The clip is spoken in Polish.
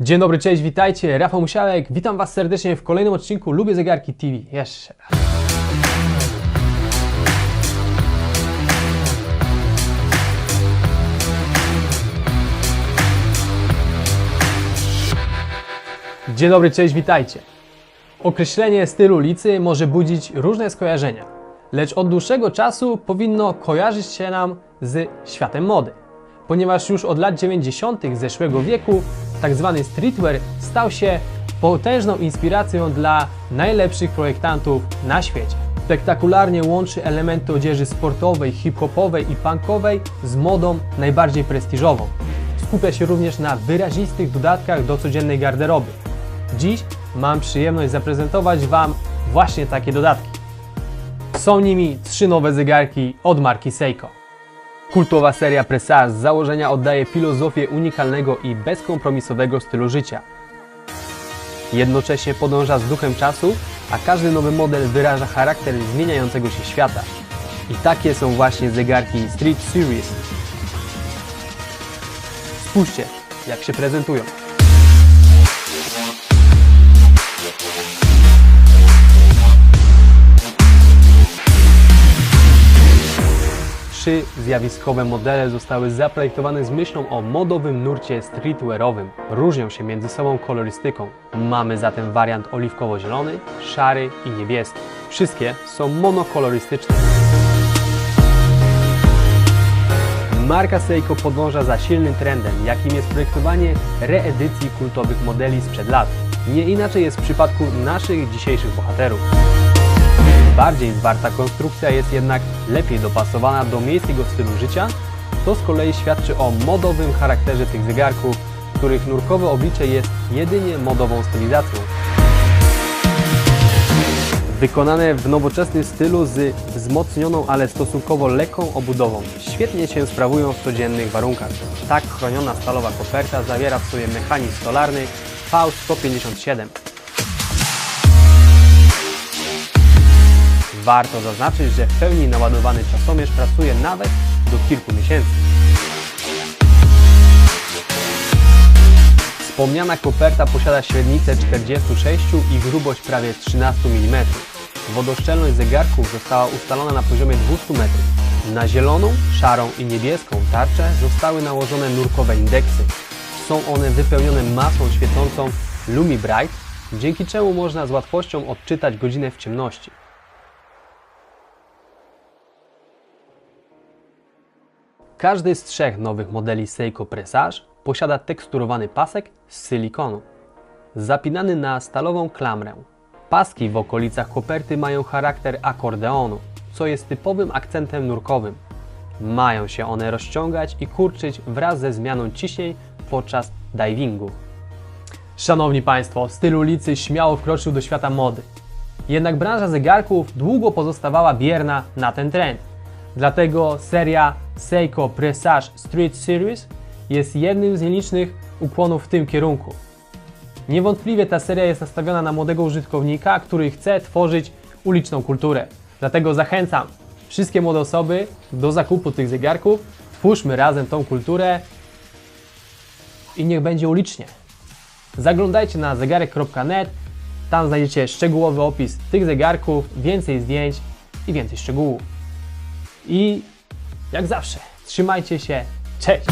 Dzień dobry, cześć, witajcie. Rafał Musiałek, witam Was serdecznie w kolejnym odcinku Lubię Zegarki TV. Jeszcze raz. Dzień dobry, cześć, witajcie. Określenie stylu ulicy może budzić różne skojarzenia, lecz od dłuższego czasu powinno kojarzyć się nam z światem mody, ponieważ już od lat 90. zeszłego wieku tzw. streetwear stał się potężną inspiracją dla najlepszych projektantów na świecie. Spektakularnie łączy elementy odzieży sportowej, hip-hopowej i punkowej z modą najbardziej prestiżową. Skupia się również na wyrazistych dodatkach do codziennej garderoby. Dziś mam przyjemność zaprezentować Wam właśnie takie dodatki. Są nimi trzy nowe zegarki od marki Seiko. Kultowa seria Presage z założenia oddaje filozofię unikalnego i bezkompromisowego stylu życia. Jednocześnie podąża z duchem czasu, a każdy nowy model wyraża charakter zmieniającego się świata. I takie są właśnie zegarki Street Series. Spójrzcie, jak się prezentują. Trzy zjawiskowe modele zostały zaprojektowane z myślą o modowym nurcie streetwearowym. Różnią się między sobą kolorystyką. Mamy zatem wariant oliwkowo-zielony, szary i niebieski. Wszystkie są monokolorystyczne. Marka Seiko podąża za silnym trendem, jakim jest projektowanie reedycji kultowych modeli sprzed lat. Nie inaczej jest w przypadku naszych dzisiejszych bohaterów. Bardziej zwarta konstrukcja jest jednak lepiej dopasowana do miejskiego stylu życia, to z kolei świadczy o modowym charakterze tych zegarków, których nurkowe oblicze jest jedynie modową stylizacją. Wykonane w nowoczesnym stylu z wzmocnioną, ale stosunkowo lekką obudową. Świetnie się sprawują w codziennych warunkach. Tak chroniona stalowa koperta zawiera w sobie mechanizm stolarny V157. Warto zaznaczyć, że w pełni naładowany czasomierz pracuje nawet do kilku miesięcy. Wspomniana koperta posiada średnicę 46 i grubość prawie 13 mm. Wodoszczelność zegarków została ustalona na poziomie 200 metrów. Na zieloną, szarą i niebieską tarczę zostały nałożone nurkowe indeksy. Są one wypełnione masą świecącą Lumi Bright, dzięki czemu można z łatwością odczytać godzinę w ciemności. Każdy z trzech nowych modeli Seiko Presage posiada teksturowany pasek z silikonu, zapinany na stalową klamrę. Paski w okolicach koperty mają charakter akordeonu, co jest typowym akcentem nurkowym. Mają się one rozciągać i kurczyć wraz ze zmianą ciśnień podczas divingu. Szanowni Państwo, styl ulicy śmiało wkroczył do świata mody. Jednak branża zegarków długo pozostawała bierna na ten trend. Dlatego seria Seiko Presage Street Series jest jednym z nielicznych ukłonów w tym kierunku. Niewątpliwie ta seria jest nastawiona na młodego użytkownika, który chce tworzyć uliczną kulturę. Dlatego zachęcam wszystkie młode osoby do zakupu tych zegarków. Twórzmy razem tą kulturę i niech będzie ulicznie. Zaglądajcie na zegarek.net, tam znajdziecie szczegółowy opis tych zegarków, więcej zdjęć i więcej szczegółów. I jak zawsze, trzymajcie się, cześć!